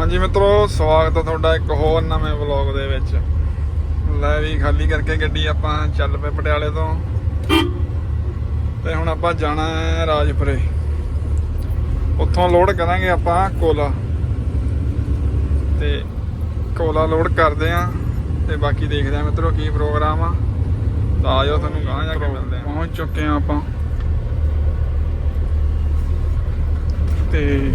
ਹਾਂਜੀ ਮਿੱਤਰੋ ਸਵਾਗਤ ਹੈ ਤੁਹਾਡਾ ਇੱਕ ਹੋਰ ਨਵੇਂ ਵਲੌਗ ਦੇ ਵਿੱਚ। ਲੈ ਵੀ ਖਾਲੀ ਕਰਕੇ ਗੱਡੀ ਆਪਾਂ ਚੱਲ ਪਏ ਪਟਿਆਲੇ ਤੋਂ। ਤੇ ਹੁਣ ਆਪਾਂ ਜਾਣਾ ਹੈ ਰਾਜਪੁਰੇ। ਉੱਥੋਂ ਲੋਡ ਕਰਾਂਗੇ ਆਪਾਂ ਕੋਲਾ। ਤੇ ਕੋਲਾ ਲੋਡ ਕਰਦੇ ਆਂ ਤੇ ਬਾਕੀ ਦੇਖਦੇ ਆਂ ਮਿੱਤਰੋ ਕੀ ਪ੍ਰੋਗਰਾਮ ਆ। ਤਾਂ ਆਜੋ ਤੁਹਾਨੂੰ ਗਾਂ ਜਾ ਕੇ ਮਿਲਦੇ ਆਂ। ਪਹੁੰਚ ਚੁੱਕੇ ਆਂ ਆਪਾਂ। ਤੇ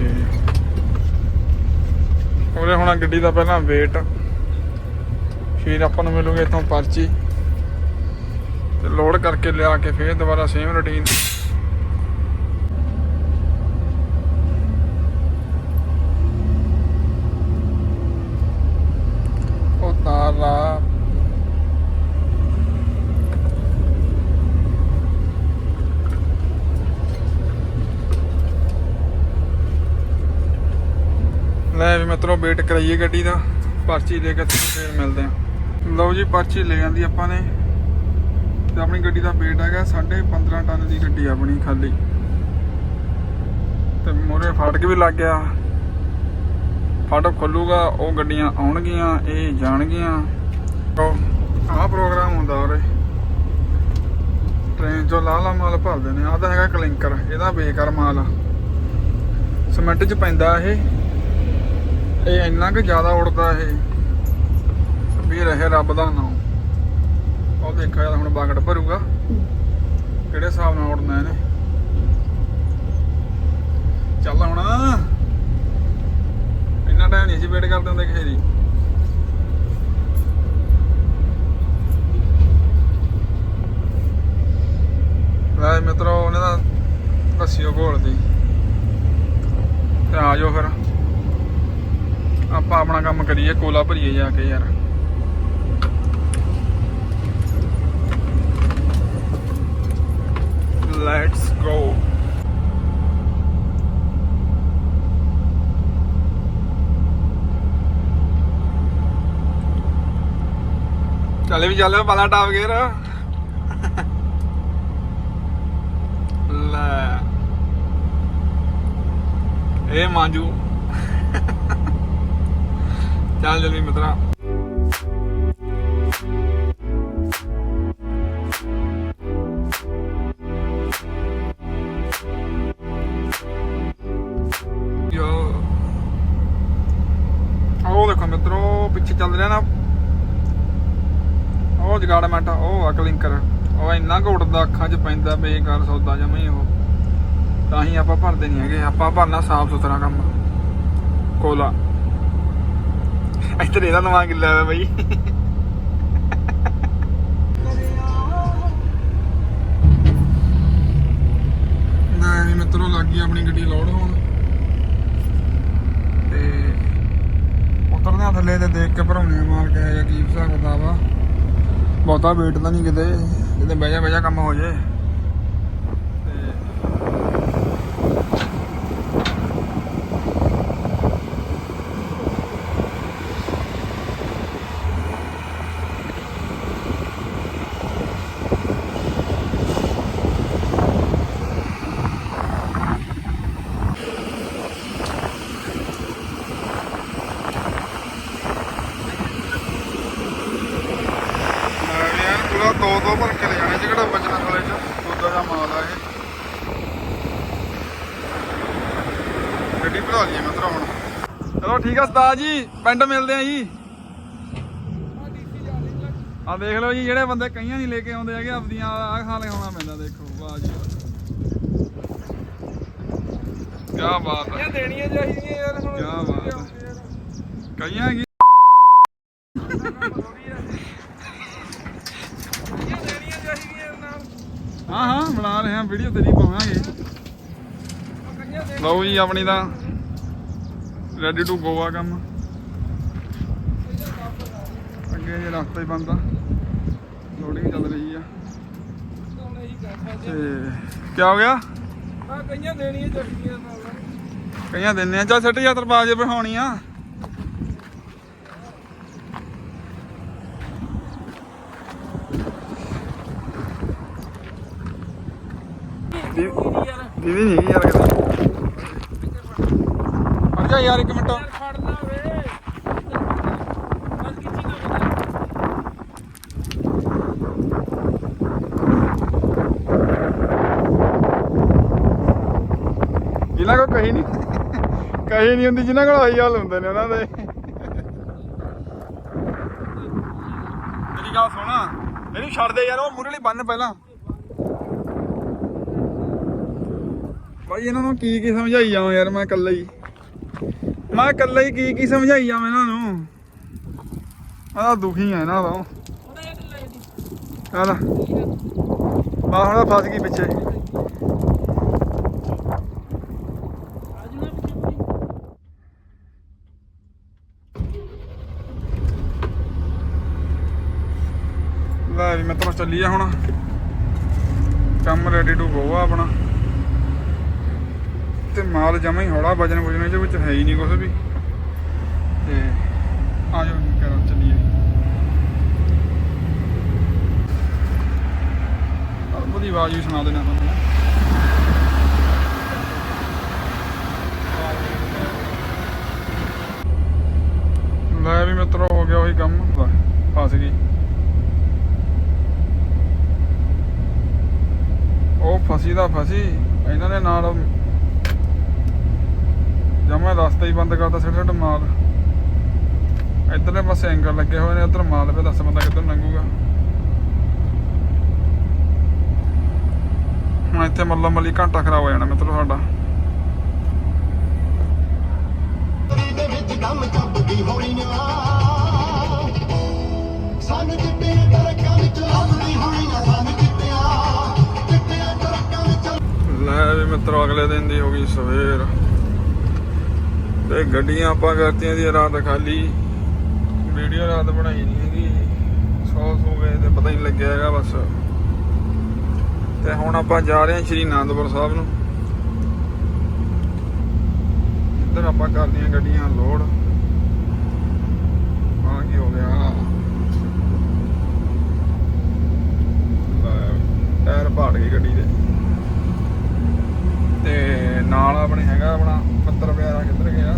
ਉਹਦੇ ਹੁਣ ਗੱਡੀ ਦਾ ਪਹਿਲਾਂ ਵੇਟ ਫਿਰ ਆਪਾਂ ਨੂੰ ਮਿਲੂਗੇ ਇਥੋਂ ਪਰਚੀ। ਤੇ ਲੋਡ ਕਰਕੇ ਲਿਆ ਕੇ ਫਿਰ ਦੁਬਾਰਾ ਸੇਮ ਰੁਟੀਨ ਉਹ ਤਾਰਾ ਲੈ ਵੀ ਮਿੱਤਰੋ ਵੇਟ ਕਰਾਈਏ ਗੱਡੀ ਦਾ। ਪਰਚੀ ਲੈ ਕੇ ਤੁਹਾਨੂੰ ਫੇਰ ਮਿਲਦੇ ਆ ਲਓ ਜੀ, ਪਰਚੀ ਲੈ ਜਾਂਦੀ ਆਪਾਂ ਨੇ। ਤੇ ਆਪਣੀ ਗੱਡੀ ਦਾ ਵੇਟ ਹੈਗਾ 15.5 ਟਨ ਦੀ ਗੱਡੀ ਆਪਣੀ ਖਾਲੀ। ਤੇ ਮੋਰੇ ਫਾਟਕ ਵੀ ਲੱਗ ਗਿਆ। ਫਾਟਕ ਖੁੱਲੂਗਾ, ਉਹ ਗੱਡੀਆਂ ਆਉਣਗੀਆਂ, ਇਹ ਜਾਣਗੀਆਂ। ਆਹ ਪ੍ਰੋਗਰਾਮ ਹੁੰਦਾ ਉਰੇ। ਟ੍ਰੇਨ ਚੋਂ ਲਾਲਾ ਮਾਲ ਭਰਦੇ ਨੇ ਆਹ ਤਾਂ ਹੈਗਾ ਕਲਿੰਕਰ, ਇਹਦਾ ਬੇਕਾਰ ਮਾਲ ਆ। ਸਿਮੈਂਟ 'ਚ ਪੈਂਦਾ ਇਹ। ਇਹ ਇੰਨਾ ਕਿ ਜ਼ਿਆਦਾ ਉੜਦਾ ਇਹ, ਵੀ ਰਹੇ ਰੱਬ ਦਾ ਨਾਮ। ਉਹ ਦੇਖਿਆ ਜਾਂਦਾ ਹੁਣ ਬਾਗੜ ਭਰੂਗਾ। ਕਿਹੜੇ ਹਿਸਾਬ ਨਾਲ ਉੜਨਾ ਇਹਨੇ? ਚੱਲ ਹੁਣ। ਇੰਨਾ ਟਾਈਮ ਨਹੀਂ ਸੀ ਵੇਟ ਕਰਦੇ ਹੁੰਦੇ ਕਿਸੇ ਦੀ। ਲੈ ਮਿੱਤਰੋ, ਉਹਨੇ ਦਾ ਦੱਸਿਓ ਘੋਲਦੀ। ਤੇ ਆ ਜਾਓ ਫਿਰ। ਆਪਾਂ ਆਪਣਾ ਕੰਮ ਕਰੀਏ, ਕੋਲਾ ਭਰੀਏ ਜਾ ਕੇ ਯਾਰ। ਲੈਟਸ ਗੋ ਚੱਲੇ ਵੀ ਚੱਲ ਬਾਲਾ ਟਾਪ ਗੇਰ ਲੈ। ਇਹ ਮਾਂਜੂ। ਚੱਲ ਜਲਦੀ ਮਿੱਤਰਾ। ਉਹ ਦੇਖੋ ਮਿੱਤਰੋ, ਪਿੱਛੇ ਚੱਲ ਰਿਹਾ ਨਾ। ਉਹ ਜਗਾੜਮੈਂਟ ਉਹ ਆ ਕਲਿੰਕਰ ਉਹ ਇੰਨਾ ਕੁ ਉੱਡਦਾ ਅੱਖਾਂ 'ਚ ਪੈਂਦਾ ਬੇਕਾਰ ਸੌਦਾ ਜਮਾ ਹੀ ਉਹ। ਤਾਂ ਹੀ ਆਪਾਂ ਭਰਦੇ ਨਹੀਂ ਹੈਗੇ। ਆਪਾਂ ਭਰਨਾ ਸਾਫ਼ ਸੁਥਰਾ ਕੰਮ। ਕੋਲਾ। ਇੱਧਰ ਇਹਦਾ ਨਵਾਂ ਕਿੱਲਾ ਹੈ ਬਈ। ਨਾ ਵੀ ਮਿੱਤਰੋ, ਲੱਗ ਗਈ ਆਪਣੀ ਗੱਡੀ ਲੋਡ ਹੋਣ। ਤੇ ਉਤਰਦੇ ਆ ਥੱਲੇ ਤੇ ਦੇਖ ਕੇ ਭਰਾਉਣੇ ਮਾਰ ਕੇ ਜਾਂ ਕੀ ਹਿਸਾਬ ਕਿਤਾਬ ਆ। ਬਹੁਤਾ ਵੇਟ ਤਾਂ ਨਹੀਂ ਕਿਤੇ ਕਿਤੇ ਬਹਿ ਜਾ ਬਹਿ ਜਾ ਕੰਮ ਹੋ ਜੇ ਤੇ ਯਾਰ ਪੂਰਾ ਦੋ ਦੋ ਭਰ ਕੇ ਲੈ ਜਾਣੇ ਚ ਕਿਹੜਾ ਬਚਣਾ ਥਲੇ ਚ ਦੁੱਧਾ ਦਾ ਮਾਲ ਆ ਇਹ ਗੱਡੀ ਭਰਾ ਲਈਏ ਮਿੱਤਰੋ ਹੁਣ ਚਲੋ ਠੀਕ ਆ ਉਸਤਾਦ ਜੀ ਪਿੰਡ ਮਿਲਦੇ ਆ ਜੀ। ਆ ਦੇਖ ਲਓ ਜੀ ਜਿਹੜੇ ਬੰਦੇ ਕਈਆਂ ਨਹੀਂ ਲੈ ਕੇ ਆਉਂਦੇ ਹੈਗੇ ਆਪਦੀਆਂ ਆਹ ਖਾਲੇ ਹੋਣਾ ਪੈਂਦਾ ਦੇਖੋ ਵਾਹ ਜੀ ਕੀ ਬਾਤ ਹੈ ਦੇਣੀਆਂ ਚਾਹੀਦੀਆਂ ਯਾਰ ਹੁਣ ਕਿਆ ਬਾਤ ਹੈ। ਕਈਆਂ ਕੀ ਹਾਂ ਹਾਂ ਬਣਾ ਰਹੇ ਹਾਂ ਵੀਡੀਓ ਤੇਰੀ ਪਾਵਾਂਗੇ। ਲਓ ਜੀ ਆਪਣੀ ਤਾਂ ਰੈਡੀ ਟੂ ਗੋ ਆ ਕੰਮ। ਅੱਗੇ ਜੇ ਰਸਤਾ ਹੀ ਬੰਦਾ। ਲੋਡਿੰਗ ਚੱਲ ਰਹੀ ਆ। ਤੇ ਕੀ ਹੋ ਗਿਆ? ਆ ਕਈਆਂ ਦੇਣੀਆਂ ਚਾਹੀਦੀਆਂ ਨਾਲ। ਕਈਆਂ ਦਿੰਨੇ ਆ। ਚੱਲ ਸਿੱਟ ਜਾ ਤਰਪਾਜ ਬਿਠਾਉਣੀ ਆ। ਦੀ- ਦੀਦੀ ਨਹੀਂ ਯਾਰ ਕਿਤੇ। ਜਾ ਯਾਰ ਇੱਕ ਮਿੰਟ। ਜਿਨ੍ਹਾਂ ਕੋਲ ਕਹੀ ਨਹੀਂ ਕਹੀ ਨਹੀਂ ਹੁੰਦੀ ਜਿਨ੍ਹਾਂ ਕੋਲ ਆਹੀ ਹਾਲ ਹੁੰਦੇ ਨੇ ਉਹਨਾਂ ਦੇ। ਤੇਰੀ ਗੱਲ ਸੁਣਾ। ਇਹਨੂੰ ਛੱਡ ਦੇ ਯਾਰ ਉਹ ਮੁਰਲੀ ਬੰਨ ਪਹਿਲਾਂ। ਭਾਈ ਇਹਨਾਂ ਨੂੰ ਕੀ ਕੀ ਸਮਝਾਈ ਜਾਵਾਂ ਯਾਰ ਮੈਂ ਇਕੱਲਾ ਹੀ। ਮੈਂ ਇਕੱਲਾ ਹੀ ਕੀ ਕੀ ਸਮਝਾਈ ਜਾਵਾਂ ਇਹਨਾਂ ਨੂੰ? ਮੈਂ ਦੁਖੀ ਆ ਇਹਨਾਂ ਤੋਂ। ਉਹਦਾ ਇਹ ਹੁਣ ਫਸ ਗਈ ਪਿੱਛੇ। ਅੱਜ ਨਾ ਪਿੱਛੇ ਲੈ ਵੀ ਮਿੱਤਰੋ ਚੱਲੀਏ ਹੁਣ। ਕੰਮ ਰੈਡੀ ਟੂ ਗੋ ਆ ਆਪਣਾ। ਤੇ ਮਾਲ ਜਮਾ ਹੀ ਹੌਲਾ ਵਜਨ ਵਜਨ ਚ ਵਿੱਚ ਹੈ ਹੀ ਨਹੀਂ ਕੁਝ ਵੀ। ਤੇ ਆ ਜਾਓ ਜੀ ਚੱਲੀਏ। ਉਹਦੀ ਆਵਾਜ਼ ਵੀ ਸੁਣਾ ਦੇਣਾ ਤੁਹਾਨੂੰ ਲੈ ਵੀ ਮਿੱਤਰੋ, ਹੋ ਗਿਆ ਉਹੀ ਕੰਮ। ਫਸ ਗਈ। ਉਹ ਫਸੀ ਦਾ ਫਸੀ, ਇਹਨਾਂ ਦੇ ਨਾਲ ਜਮਾ ਰਸਤਾ ਹੀ ਬੰਦ ਕਰਤਾ ਸਿਰ ਸਿਰ ਮਾਲ। ਇਧਰਲੇ ਪਾਸੇ ਐਂਗਲ ਲੱਗੇ ਹੋਏ ਨੇ, ਉਧਰ ਮਾਲ ਪੇ ਦੱਸ ਬੰਦਾ ਕਿੱਧਰ ਲੰਘੂਗਾ। ਹੁਣ ਇੱਥੇ ਮੱਲੋ ਮੱਲੀ ਘੰਟਾ ਖਰਾਬ ਹੋ ਜਾਣਾ ਮਿੱਤਰੋ ਸਾਡਾ। ਦੇ ਵਿੱਚ ਕੰਮ ਚੱਬਦੀ ਹੋਣੀ ਸਾਨੂੰ ਚਿੱਟੇ ਟਰੱਕਾਂ ਵਿੱਚ ਲੱਭਦੀ ਹੋਣੀ ਸਾਨੂੰ ਚਿੱਟਿਆਂ ਚਿੱਟਿਆਂ ਟਰੱਕਾਂ ਵਿੱਚ ਲੈ ਵੀ ਮਿੱਤਰੋ, ਅਗਲੇ ਦਿਨ ਦੀ ਹੋ ਗਈ ਸਵੇਰ। ਤੇ ਗੱਡੀਆਂ ਆਪਾਂ ਕਰਤੀਆਂ ਦੀ ਰਾਤ ਖਾਲੀ। ਵੀਡੀਓ ਰਾਤ ਬਣਾਈ ਨਹੀਂ ਹੈਗੀ। ਸੌ ਹੋ ਗਏ ਤੇ ਪਤਾ ਹੀ ਨਹੀਂ ਲੱਗਿਆ ਹੈਗਾ ਬਸ। ਤੇ ਹੁਣ ਆਪਾਂ ਜਾ ਰਹੇ ਹਾਂ ਸ਼੍ਰੀ ਅਨੰਦਪੁਰ ਸਾਹਿਬ ਨੂੰ। ਇੱਧਰ ਆਪਾਂ ਕਰਦੀਆਂ ਗੱਡੀਆਂ ਲੋਡ। ਆ ਕੀ ਹੋ ਗਿਆ? ਟਾਇਰ ਪਾੜ ਗਈ ਗੱਡੀ ਦੇ। ਤੇ ਨਾਲ ਆਪਣੇ ਹੈਗਾ ਆਪਣਾ ਪੱਤਰ ਪਿਆਰਾ ਕਿੱਧਰ ਗਿਆ?